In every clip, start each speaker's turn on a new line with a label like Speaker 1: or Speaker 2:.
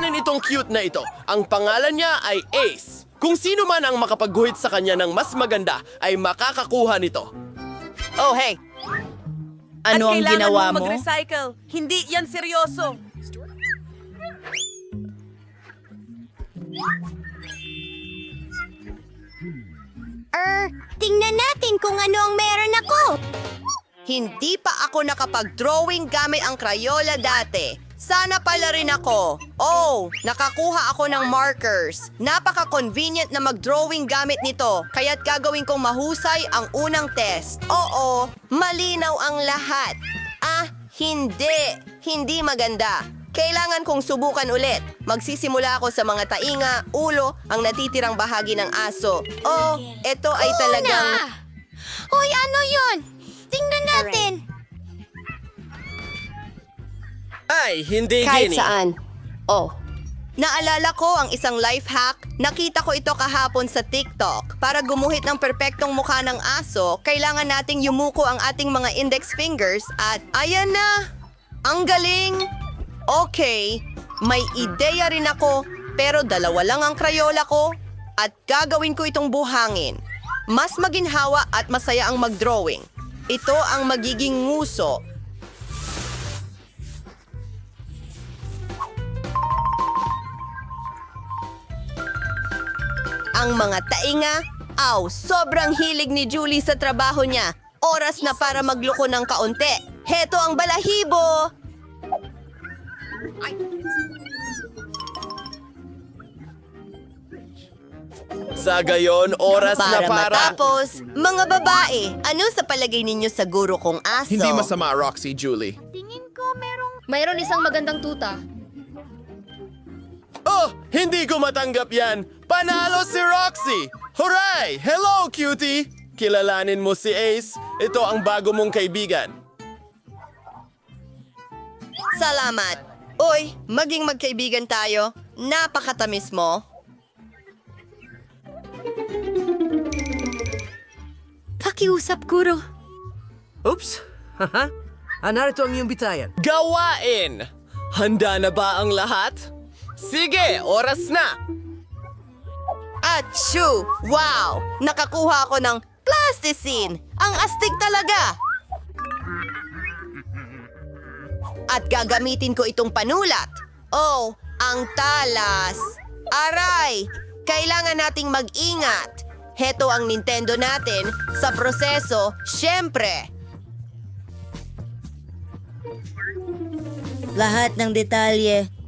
Speaker 1: Kilalanin itong cute na ito. Ang pangalan niya ay Ace. Kung sino man ang makapagguhit sa kanya ng mas maganda ay makakakuha nito.
Speaker 2: Oh, hey.
Speaker 3: Ano
Speaker 4: At
Speaker 3: ang ginawa mo?
Speaker 4: mag-recycle. Hindi yan seryoso.
Speaker 5: Er, tingnan natin kung ano ang meron ako.
Speaker 2: Hindi pa ako nakapag-drawing gamit ang Crayola dati. Sana pala rin ako. Oh, nakakuha ako ng markers. Napaka-convenient na mag-drawing gamit nito. Kaya't gagawin kong mahusay ang unang test. Oo, malinaw ang lahat. Ah, hindi. Hindi maganda. Kailangan kong subukan ulit. Magsisimula ako sa mga tainga, ulo, ang natitirang bahagi ng aso. Oh, ito ay talagang...
Speaker 5: Hoy, ano yun? Tingnan natin.
Speaker 1: Ay, hindi
Speaker 6: Kahit
Speaker 1: gini.
Speaker 6: saan. Oh,
Speaker 2: Naalala ko ang isang life hack. Nakita ko ito kahapon sa TikTok. Para gumuhit ng perpektong mukha ng aso, kailangan nating yumuko ang ating mga index fingers at ayan na! Ang galing! Okay, may ideya rin ako pero dalawa lang ang Crayola ko at gagawin ko itong buhangin. Mas maginhawa at masaya ang mag-drawing. Ito ang magiging nguso ang mga tainga. Aw, sobrang hilig ni Julie sa trabaho niya. Oras na para magluko ng kaunti. Heto ang balahibo!
Speaker 1: Sa gayon, oras
Speaker 2: Para
Speaker 1: na para...
Speaker 2: matapos, mga babae, ano sa palagay ninyo sa guro kong aso?
Speaker 7: Hindi masama, Roxy, Julie.
Speaker 5: Tingin ko merong...
Speaker 6: mayroon isang magandang tuta.
Speaker 1: Oh, hindi ko matanggap yan. Panalo si Roxy! Hooray! Hello, cutie! Kilalanin mo si Ace. Ito ang bago mong kaibigan.
Speaker 2: Salamat. Uy, maging magkaibigan tayo. Napakatamis mo.
Speaker 5: Pakiusap, Kuro.
Speaker 8: Oops! Haha! ah, narito ang iyong bitayan.
Speaker 1: Gawain! Handa na ba ang lahat? Sige, oras na!
Speaker 2: Achoo! Wow! Nakakuha ako ng plasticine! Ang astig talaga! At gagamitin ko itong panulat. Oh, ang talas! Aray! Kailangan nating mag-ingat. Heto ang Nintendo natin. Sa proseso, syempre.
Speaker 3: Lahat ng detalye.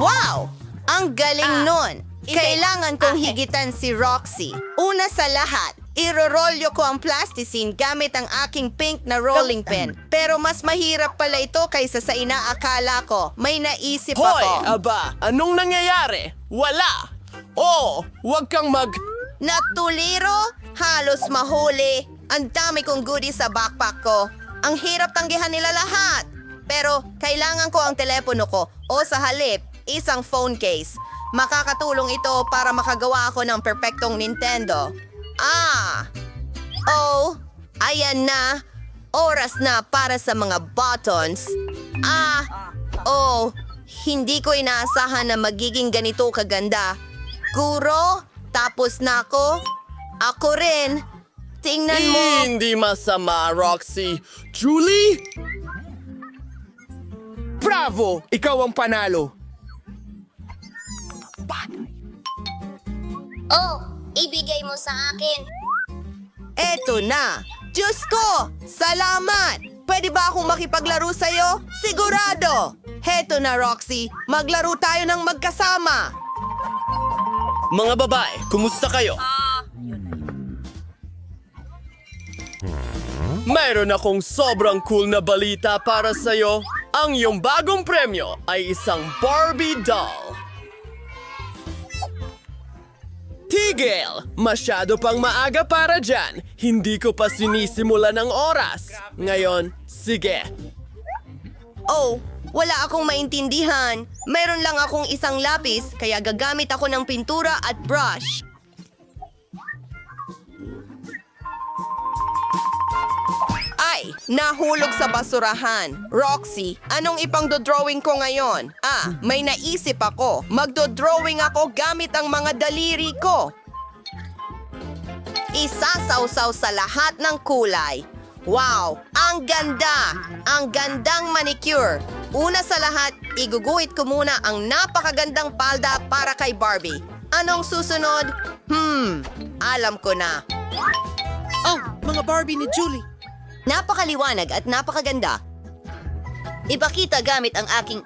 Speaker 2: Wow! Ang galing
Speaker 4: Ah,
Speaker 2: nun! Kailangan kong
Speaker 4: ah, eh.
Speaker 2: higitan si Roxy. Una sa lahat, irorolyo ko ang plasticine gamit ang aking pink na rolling pin. Pero mas mahirap pala ito kaysa sa inaakala ko. May naisip
Speaker 1: Hoy,
Speaker 2: ako.
Speaker 1: aba, anong nangyayari? Wala! Oh, huwag kang mag...
Speaker 2: Natuliro? Halos mahuli. Ang dami kong goodies sa backpack ko. Ang hirap tanggihan nila lahat. Pero kailangan ko ang telepono ko o sa halip, isang phone case. Makakatulong ito para makagawa ako ng perpektong Nintendo. Ah! Oh, ayan na. Oras na para sa mga buttons. Ah! Oh, hindi ko inaasahan na magiging ganito kaganda. Guro, tapos na ako. Ako rin. Tingnan mo.
Speaker 1: Hindi masama, Roxy. Julie?
Speaker 7: Bravo! Ikaw ang panalo.
Speaker 5: Oh, ibigay mo sa akin.
Speaker 2: Eto na. Diyos ko! Salamat! Pwede ba akong makipaglaro sa'yo? Sigurado! Heto na, Roxy. Maglaro tayo ng magkasama.
Speaker 1: Mga babae, kumusta kayo? Mayroon akong sobrang cool na balita para sa'yo. Ang iyong bagong premyo ay isang Barbie doll. Tigil! Masyado pang maaga para dyan. Hindi ko pa sinisimula ng oras. Ngayon, sige.
Speaker 2: Oh, wala akong maintindihan. Meron lang akong isang lapis, kaya gagamit ako ng pintura at brush. Huray! Nahulog sa basurahan. Roxy, anong ipang drawing ko ngayon? Ah, may naisip ako. Magdo-drawing ako gamit ang mga daliri ko. Isasawsaw sa lahat ng kulay. Wow! Ang ganda! Ang gandang manicure! Una sa lahat, iguguhit ko muna ang napakagandang palda para kay Barbie. Anong susunod? Hmm, alam ko na.
Speaker 8: Oh, mga Barbie ni Julie.
Speaker 2: Napakaliwanag at napakaganda. Ipakita gamit ang aking...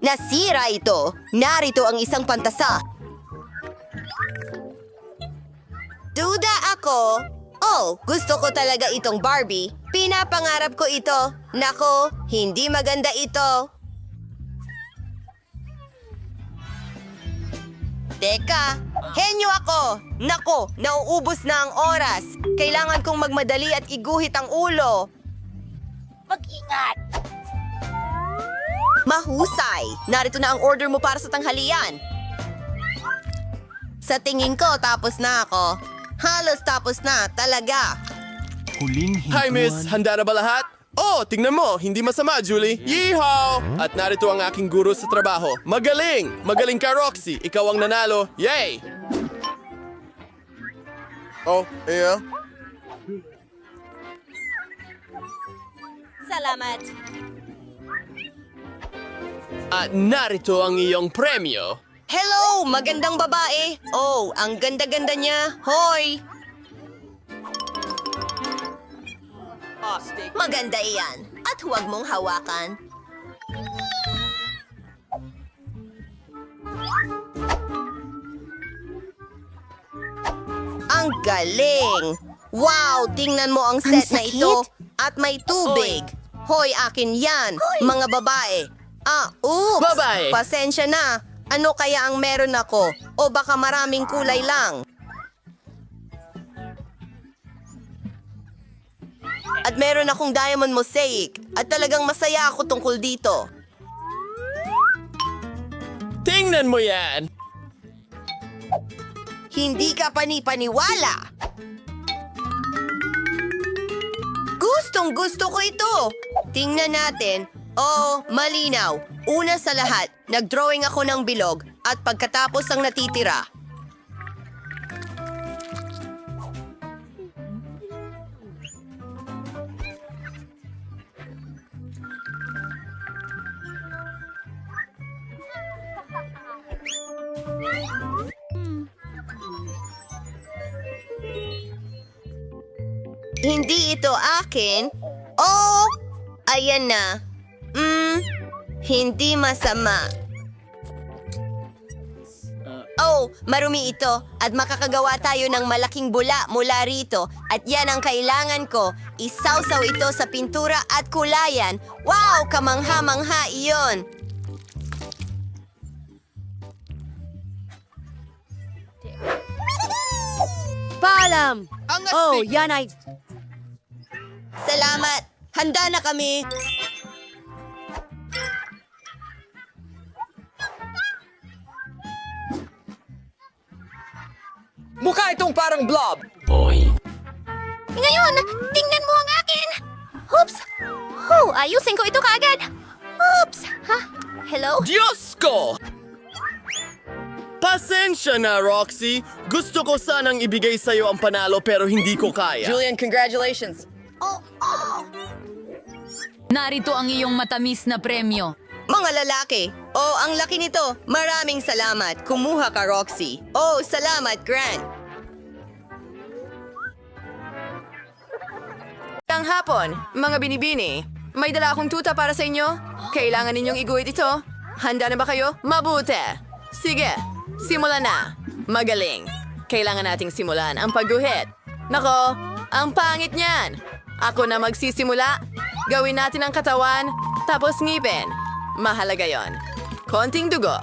Speaker 2: Nasira ito! Narito ang isang pantasa. Duda ako. Oh, gusto ko talaga itong Barbie. Pinapangarap ko ito. Nako, hindi maganda ito. Teka, henyo ako! Nako, nauubos na ang oras. Kailangan kong magmadali at iguhit ang ulo.
Speaker 5: Mag-ingat!
Speaker 2: Mahusay! Narito na ang order mo para sa tanghalian. Sa tingin ko, tapos na ako. Halos tapos na, talaga.
Speaker 1: Hi, miss. Handa na ba lahat? Oh, tingnan mo. Hindi masama, Julie. Yeehaw! At narito ang aking guro sa trabaho. Magaling! Magaling ka, Roxy. Ikaw ang nanalo. Yay! Oh, yeah?
Speaker 5: Salamat.
Speaker 1: At narito ang iyong premyo.
Speaker 2: Hello, magandang babae. Oh, ang ganda-ganda niya. Hoy! Maganda iyan. At huwag mong hawakan. Ang galing! Wow, tingnan mo ang set na ito. At may tubig. Hoy, akin yan. Mga babae. Ah, oops!
Speaker 1: Babae.
Speaker 2: Pasensya na. Ano kaya ang meron ako? O baka maraming kulay lang? At meron akong diamond mosaic. At talagang masaya ako tungkol dito.
Speaker 1: Tingnan mo yan!
Speaker 2: Hindi ka panipaniwala. Gustong gusto ko ito. Tingnan natin. Oh, malinaw. Una sa lahat, nagdrawing ako ng bilog at pagkatapos ang natitira. Ito akin. Oh, ayan na. Hmm, hindi masama. Oh, marumi ito at makakagawa tayo ng malaking bula mula rito at yan ang kailangan ko. Isawsaw ito sa pintura at kulayan. Wow, kamangha-mangha iyon.
Speaker 3: Paalam!
Speaker 1: Ang
Speaker 3: Oh, yan ay...
Speaker 2: Salamat. Handa na kami.
Speaker 8: Mukha itong parang blob.
Speaker 5: Ngayon, tingnan mo ang akin! Oops! Oh, ayusin ko ito kaagad! Oops! Ha? Hello?
Speaker 1: Diyos ko! Pasensya na, Roxy. Gusto ko sanang ibigay sa'yo ang panalo pero hindi ko kaya.
Speaker 8: Julian, congratulations.
Speaker 4: Narito ang iyong matamis na premyo.
Speaker 2: Mga lalaki. Oh, ang laki nito. Maraming salamat. Kumuha ka, Roxy. Oh, salamat, Grant.
Speaker 9: Ang hapon, mga binibini. May dala akong tuta para sa inyo. Kailangan ninyong iguhit ito. Handa na ba kayo? Mabuti. Sige, simulan na. Magaling. Kailangan nating simulan ang pagguhit. Nako, ang pangit niyan. Ako na magsisimula. Gawin natin ang katawan, tapos ngipin. Mahalaga yon. Konting dugo.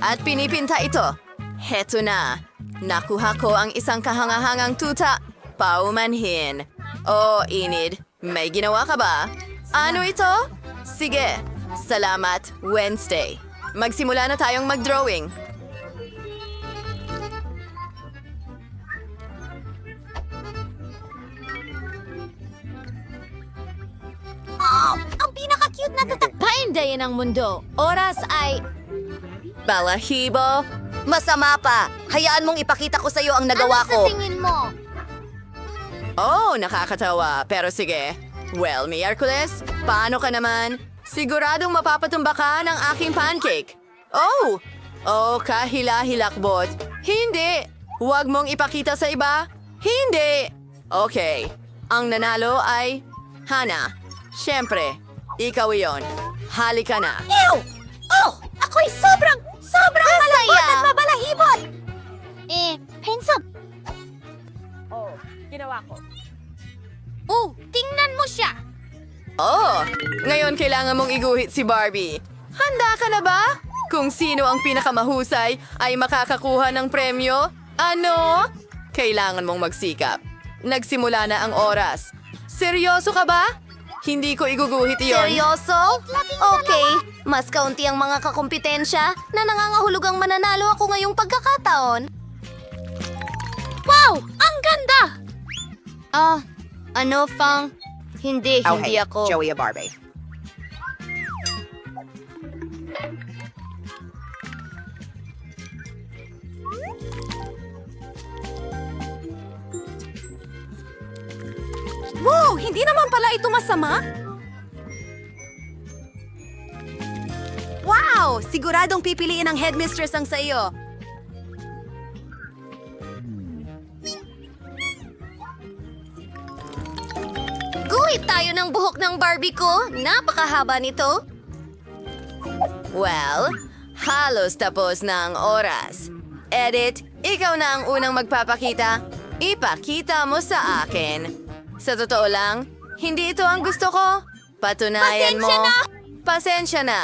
Speaker 9: At pinipinta ito. Heto na. Nakuha ko ang isang kahangahangang tuta. Paumanhin. Oh, Inid, may ginawa ka ba? Ano ito? Sige. Salamat, Wednesday. Magsimula na tayong mag-drawing.
Speaker 6: Malambot na tatak... Paindayin ang mundo. Oras ay...
Speaker 9: Balahibo.
Speaker 5: Masama pa. Hayaan mong ipakita ko sa'yo ang nagawa
Speaker 6: ano sa
Speaker 5: ko.
Speaker 6: tingin mo?
Speaker 9: Oh, nakakatawa. Pero sige. Well, Miyerkules, paano ka naman? Siguradong mapapatumba ka ng aking pancake. Oh! Oh, kahila-hilakbot. Hindi! Huwag mong ipakita sa iba. Hindi! Okay. Ang nanalo ay Hana. Siyempre, ikaw iyon. Halika na.
Speaker 6: Ew! Oh! Ako'y sobrang, sobrang malambot at mabalahibot! Eh, handsome. Oh, ginawa ko. Oh, tingnan mo siya!
Speaker 9: Oh, ngayon kailangan mong iguhit si Barbie. Handa ka na ba? Kung sino ang pinakamahusay ay makakakuha ng premyo? Ano? Kailangan mong magsikap. Nagsimula na ang oras. Seryoso ka ba? Hindi ko iguguhit iyon.
Speaker 5: Seryoso? Okay. Mas kaunti ang mga kakumpetensya na nangangahulugang mananalo ako ngayong pagkakataon.
Speaker 6: Wow! Ang ganda!
Speaker 5: Ah, ano, Fang? Hindi, hindi ako.
Speaker 2: Joey Barbie.
Speaker 5: Wow! Hindi naman pala ito masama? Wow! Siguradong pipiliin ng headmistress ang sa'yo. Guhit tayo ng buhok ng Barbie ko. Napakahaba nito.
Speaker 9: Well, halos tapos na ang oras. Edit, ikaw na ang unang magpapakita. Ipakita mo sa akin. Sa totoo lang, hindi ito ang gusto ko. Patunayan mo.
Speaker 6: Pasensya na!
Speaker 9: Pasensya na.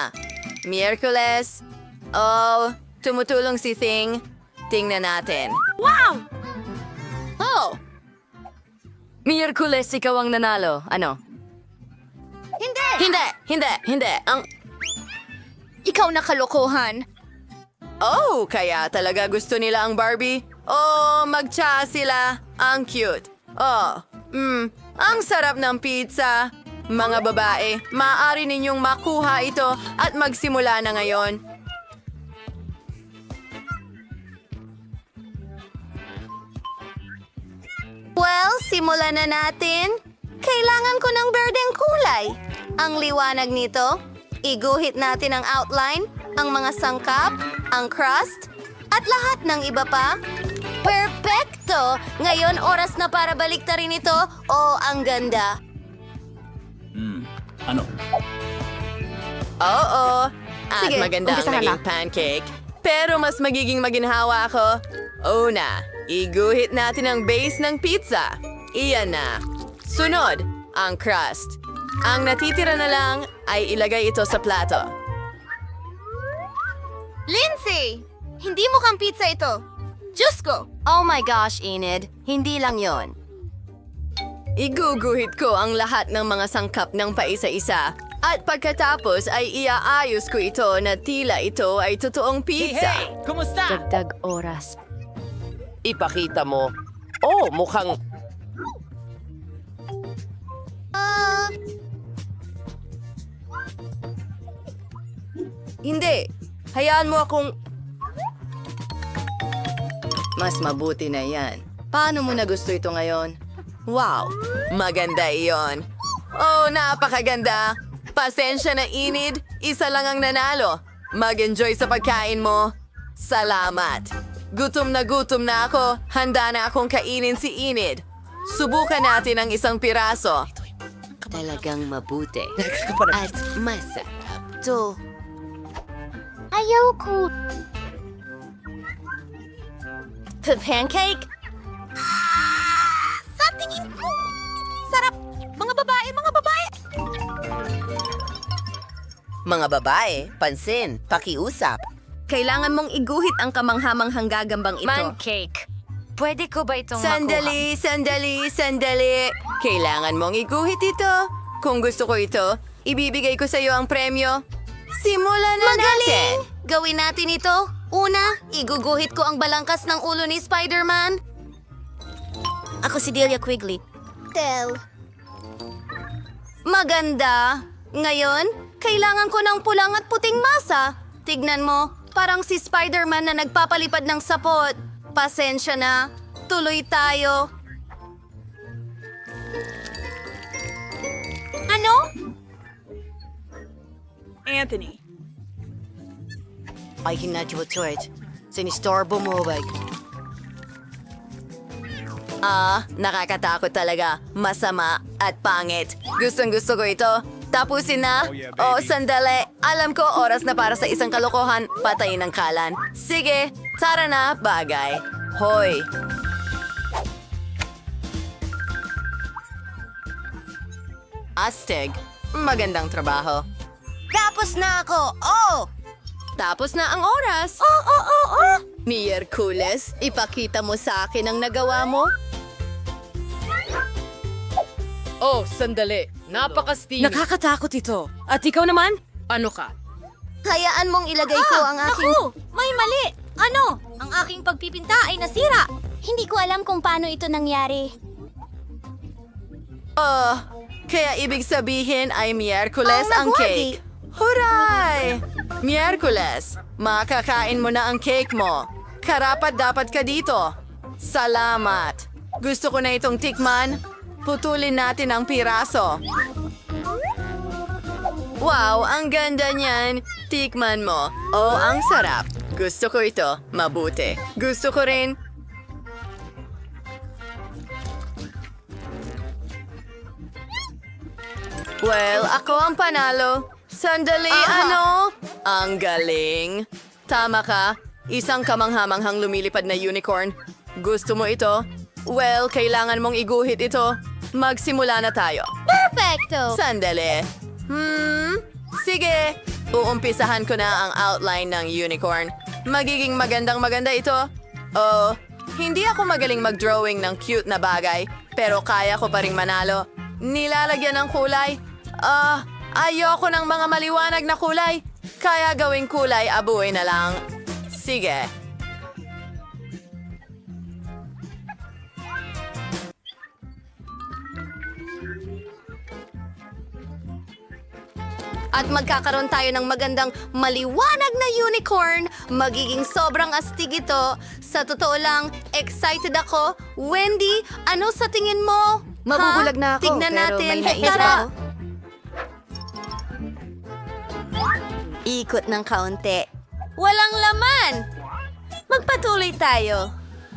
Speaker 9: Miyerkules. Oh, tumutulong si Thing. Tingnan natin.
Speaker 6: Wow!
Speaker 9: Oh!
Speaker 4: Miyerkules, ikaw ang nanalo. Ano?
Speaker 6: Hindi!
Speaker 9: Hindi, hindi, hindi. Ang...
Speaker 6: Ikaw na kalokohan.
Speaker 9: Oh, kaya talaga gusto nila ang Barbie? Oh, magtsa sila. Ang cute. Oh, mm, ang sarap ng pizza. Mga babae, maaari ninyong makuha ito at magsimula na ngayon.
Speaker 5: Well, simulan na natin. Kailangan ko ng berdeng kulay. Ang liwanag nito, iguhit natin ang outline, ang mga sangkap, ang crust, at lahat ng iba pa. Perfecto! Ngayon, oras na para baliktarin ito. Oh, ang ganda.
Speaker 9: Oo, at
Speaker 5: Sige,
Speaker 9: maganda ang naging pancake. Pero mas magiging maginhawa ako. Una, iguhit natin ang base ng pizza. Iyan na. Sunod, ang crust. Ang natitira na lang ay ilagay ito sa plato.
Speaker 6: Lindsay! Hindi mukhang pizza ito. Diyos ko!
Speaker 5: Oh my gosh, Enid. Hindi lang yon.
Speaker 9: Iguguhit ko ang lahat ng mga sangkap ng paisa-isa. At pagkatapos ay iaayos ko ito na tila ito ay totoong pizza.
Speaker 4: Dagdag oras.
Speaker 2: Ipakita mo. Oh, mukhang...
Speaker 9: Hindi. Hayaan mo akong... Mas mabuti na yan. Paano mo na gusto ito ngayon? Wow, maganda iyon. Oh, napakaganda. Pasensya na inid, isa lang ang nanalo. Mag-enjoy sa pagkain mo. Salamat. Gutom na gutom na ako, handa na akong kainin si Inid. Subukan natin ang isang piraso.
Speaker 5: Talagang mabuti. At masarap to.
Speaker 6: Ayoko.
Speaker 5: Pancake? Sa tingin ko, sarap. Mga babae, mga babae.
Speaker 2: Mga babae, pansin, pakiusap.
Speaker 5: Kailangan mong iguhit ang kamanghamanghang gagambang ito.
Speaker 4: Pancake. Pwede ko ba itong
Speaker 9: Sandali, sandali, sandali. Kailangan mong iguhit ito. Kung gusto ko ito, ibibigay ko sa iyo ang premyo. Simulan na natin.
Speaker 5: Gawin natin ito. Una, iguguhit ko ang balangkas ng ulo ni Spider-Man. Ako si Delia Quigley. Tel. Maganda. Ngayon, kailangan ko ng pulang at puting masa. Tignan mo, parang si Spider-Man na nagpapalipad ng sapot. Pasensya na. Tuloy tayo. Ano?
Speaker 10: Anthony.
Speaker 8: Ay, kinadyotoit. Sinistorbo mo, bag.
Speaker 9: Ah, nakakatakot talaga. Masama at pangit. Gustong gusto ko ito. Tapusin na? Oh, sandali. Alam ko oras na para sa isang kalokohan, patayin ng kalan. Sige, tara na, bagay. Hoy. Astig, magandang trabaho.
Speaker 2: Tapos na ako! Oh!
Speaker 9: Tapos na ang oras.
Speaker 5: Oh, oh, oh, oh!
Speaker 9: Miyerkules, ipakita mo sa akin ang nagawa mo.
Speaker 10: Oh, sandali. Napakastig.
Speaker 3: Nakakatakot ito. At ikaw naman? Ano ka?
Speaker 2: Hayaan mong ilagay ko ang aking...
Speaker 5: Naku! May mali! Ano? Ang aking pagpipinta ay nasira. Hindi ko alam kung paano ito nangyari.
Speaker 9: Oh, kaya ibig sabihin ay Miyerkules
Speaker 5: Ang
Speaker 9: ang cake. Huray! Miyerkules, makakain mo na ang cake mo. Karapat dapat ka dito. Salamat. Gusto ko na itong tikman. Putulin natin ang piraso. Wow, ang ganda niyan. Tikman mo. Oh, ang sarap. Gusto ko ito. Mabuti. Gusto ko rin. Well, ako ang panalo. Sandali, ano? Ang galing. Tama ka. Isang kamanghamanghang lumilipad na unicorn. Gusto mo ito? Well, kailangan mong iguhit ito. Magsimula na tayo.
Speaker 5: Perfecto!
Speaker 9: Sandali. Hmm, sige. Uumpisahan ko na ang outline ng unicorn. Magiging magandang maganda ito. Oh, hindi ako magaling mag-drawing ng cute na bagay, pero kaya ko pa ring manalo. Nilalagyan ng kulay. Ah, ayoko ng mga maliwanag na kulay. Kaya gawing kulay, abuhay na lang. Sige.
Speaker 5: At magkakaroon tayo ng magandang maliwanag na unicorn. Magiging sobrang astig ito. Sa totoo lang, excited ako. Wendy, ano sa tingin mo?
Speaker 6: Mabubulag na ako,
Speaker 5: Tignan
Speaker 6: pero
Speaker 5: natin.
Speaker 6: may naisip
Speaker 5: Tara.
Speaker 6: ako.
Speaker 2: Ikot ng kaunti.
Speaker 5: Walang laman. Magpatuloy tayo.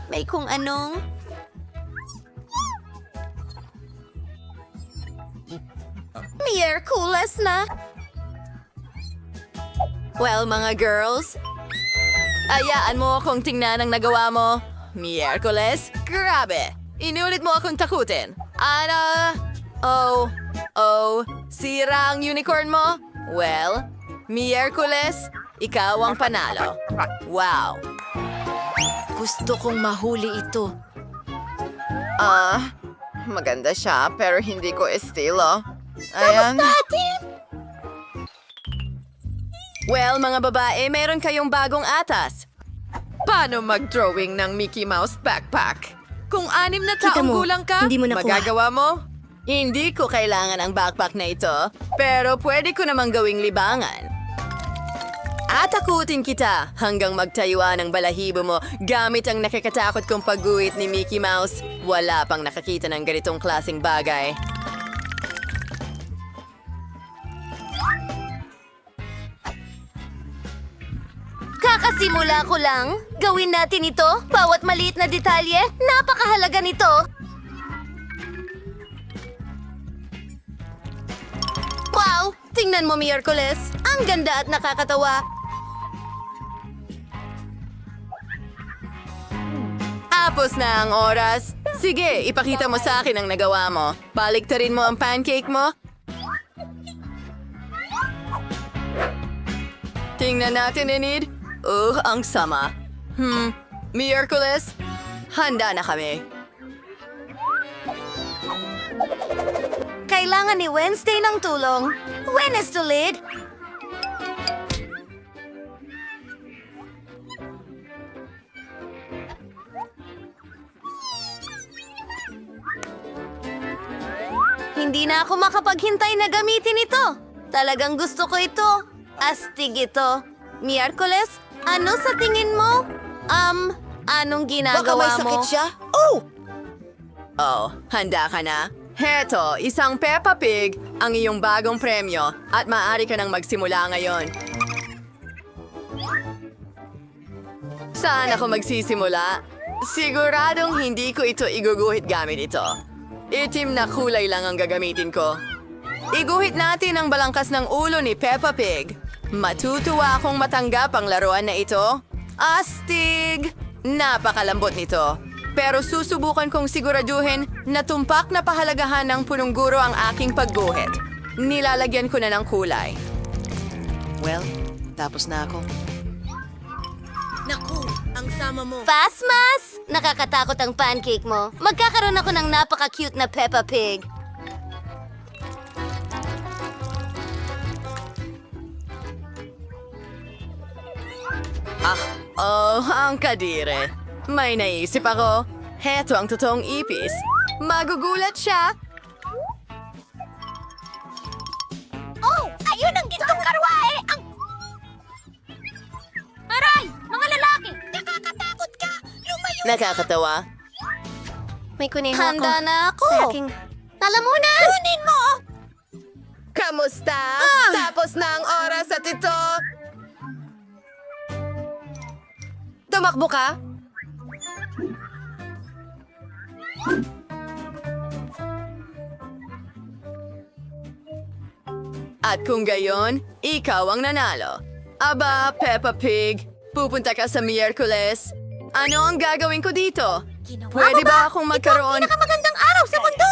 Speaker 5: May kung anong... Miyerkules na.
Speaker 9: Well, mga girls, ayaan mo akong tingnan ang nagawa mo. Miyerkules, grabe! Inulit mo akong takutin. Ana, oh, oh, sira ang unicorn mo? Well, Miyerkules, ikaw ang panalo. Wow!
Speaker 3: Gusto kong mahuli ito.
Speaker 9: Ah, maganda siya pero hindi ko estilo. Ayan. Well, mga babae, meron kayong bagong atas. Paano mag-drawing ng Mickey Mouse backpack? Kung anim na
Speaker 3: Kita
Speaker 9: taong
Speaker 3: mo,
Speaker 9: gulang ka,
Speaker 3: hindi mo nakuha.
Speaker 9: magagawa mo? Hindi ko kailangan ang backpack na ito, pero pwede ko namang gawing libangan. Atakutin kita hanggang magtayuan ang balahibo mo gamit ang nakakatakot kong pagguhit ni Mickey Mouse. Wala pang nakakita ng ganitong klaseng bagay.
Speaker 5: Kakasimula ko lang. Gawin natin ito. Bawat maliit na detalye, napakahalaga nito. Tingnan mo, Miyerkules. Ang ganda at nakakatawa.
Speaker 9: Tapos na ang oras. Sige, ipakita mo sa akin ang nagawa mo. Baliktarin mo ang pancake mo. Tingnan natin, Enid. Uh, ang sama. Hmm, Miyerkules, handa na kami.
Speaker 5: Kailangan ni Wednesday ng tulong. When is the lid? Hindi na ako makapaghintay na gamitin ito.
Speaker 2: Talagang gusto ko ito. Astig ito. Miyerkules, ano sa tingin mo? Um, anong ginagawa mo?
Speaker 9: siya? Oh! Oh, handa ka na? Heto, isang Peppa Pig, ang iyong bagong premyo, at maaari ka nang magsimula ngayon. Saan ako magsisimula? Siguradong hindi ko ito iguguhit gamit ito. Itim na kulay lang ang gagamitin ko. Iguhit natin ang balangkas ng ulo ni Peppa Pig. Matutuwa akong matanggap ang laruan na ito. Astig! Napakalambot nito. Pero susubukan kong siguraduhin na tumpak na pahalagahan ng punong guro ang aking pagguhit. Nilalagyan ko na ng kulay.
Speaker 8: Well, tapos na ako.
Speaker 5: Fasmas! Nakakatakot ang pancake mo. Magkakaroon ako ng napaka-cute na Peppa Pig.
Speaker 9: Ah, oh, ang kadire. May naisip ako. Heto ang totoong ipis. Magugulat siya.
Speaker 5: Oh! Ayun ang gintong karwae! Ang... Aray! Mga lalaki! Nakakatakot ka! Lumayo!
Speaker 9: Nakakatawa.
Speaker 5: May kuneho
Speaker 2: Handa na ako.
Speaker 5: Sa aking... Lalamunan! Kunin mo!
Speaker 2: Kamusta? Tapos na ang oras at ito.
Speaker 9: Tumakbo ka? At kung gayon, ikaw ang nanalo. Aba, Peppa Pig, pupunta ka sa Miyerkules. Ano ang gagawin ko dito? Pwede ba akong magkaroon...
Speaker 5: Pinakamagandang araw sa mundo!